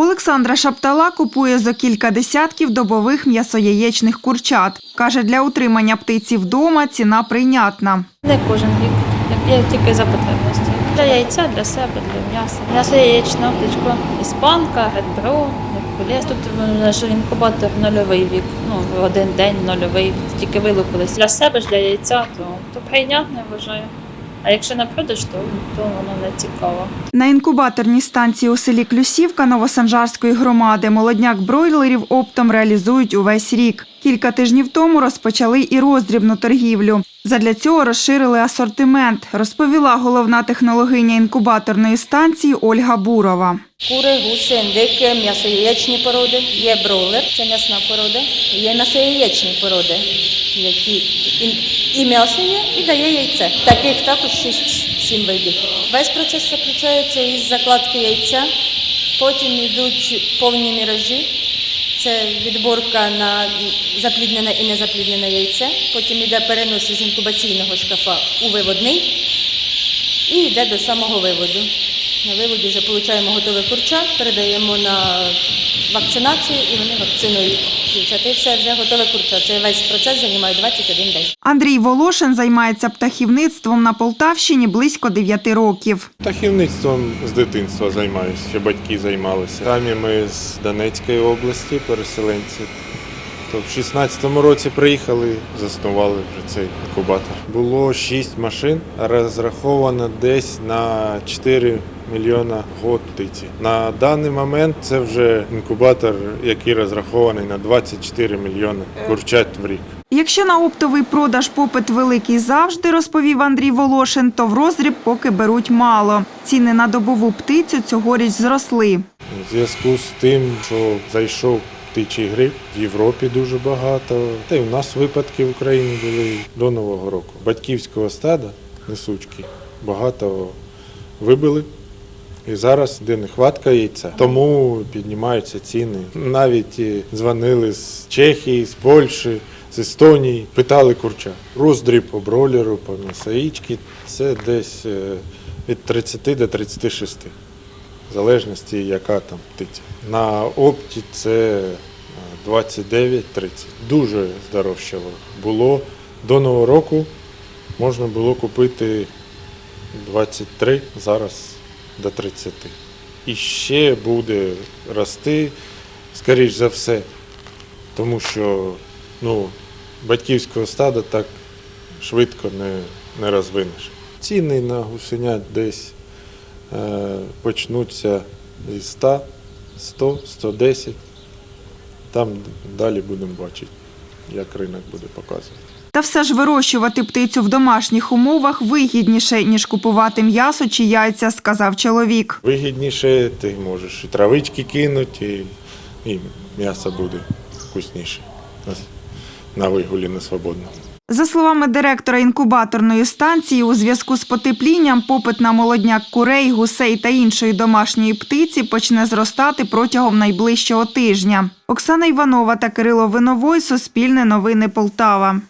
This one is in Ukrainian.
Олександра Шаптала купує за кілька десятків добових м'ясо-яєчних курчат. Каже, для утримання птиці вдома ціна прийнятна. Не кожен рік. Я тільки за потребності. Для яйця, для себе, для м'яса. М'ясо яєчна птичка, іспанка, гетбро, геркулес. Тут ж інкубатор нульовий вік. Ну, один день нульовий, тільки вилупились. Для себе для яйця, то, то прийнятно, я вважаю. А якщо на продаж, то, то воно не цікаво. На інкубаторній станції у селі Клюсівка Новосанжарської громади молодняк бройлерів оптом реалізують увесь рік. Кілька тижнів тому розпочали і роздрібну торгівлю. Задля цього розширили асортимент, розповіла головна технологиня інкубаторної станції Ольга Бурова. Кури, гуси, індики, м'ясо-яєчні породи. Є бройлер, це м'ясна порода. Є м'ясо-яєчні породи, які і м'ясо є, і дає яйце. Таких також 6-7 видів. Весь процес заключається із закладки яйця, потім йдуть повні міражі. Це відборка на запліднене і незапліднене яйце. Потім йде перенос із інкубаційного шкафа у виводний і йде до самого виводу. На виводі вже отримуємо готове курча, передаємо на вакцинацію і вони вакцинують дівчат. І все вже готове курча. Це весь процес займає 21 день. Андрій Волошин займається птахівництвом на Полтавщині близько 9 років. Птахівництвом з дитинства займаюся, ще батьки займалися. Самі ми з Донецької області, переселенці. То в 16-му році приїхали, заснували вже цей інкубатор. Було 6 машин, розраховано десь на 4 мільйона год птиці. На даний момент це вже інкубатор, який розрахований на 24 мільйони курчат в рік. Якщо на оптовий продаж попит великий завжди, розповів Андрій Волошин, то в роздріб поки беруть мало. Ціни на добову птицю цьогоріч зросли. У зв'язку з тим, що зайшов птичий грип в Європі дуже багато. Та й у нас випадки в Україні були до Нового року. Батьківського стада несучки багато вибили. І зараз йде нехватка яйця, тому піднімаються ціни. Навіть дзвонили з Чехії, з Польщі, з Естонії, питали курча. Роздріб по бролеру, по м'ясоїчки – це десь е, від 30 до 36 в залежності, яка там птиця. На опті це е, 29-30. Дуже здорожчало. Було до Нового року можна було купити 23, зараз до 30. І ще буде рости, скоріш за все, тому що ну, батьківського стада так швидко не, не розвинеш. Ціни на гусенят десь е, почнуться із 100, 100, 110. Там далі будемо бачити, як ринок буде показувати. Та все ж вирощувати птицю в домашніх умовах вигідніше, ніж купувати м'ясо чи яйця, сказав чоловік. Вигідніше ти можеш і травички кинути, і, і м'ясо буде вкусніше на вигулі на свободному. За словами директора інкубаторної станції, у зв'язку з потеплінням попит на молодняк курей, гусей та іншої домашньої птиці почне зростати протягом найближчого тижня. Оксана Іванова та Кирило Виновой, Суспільне новини Полтава.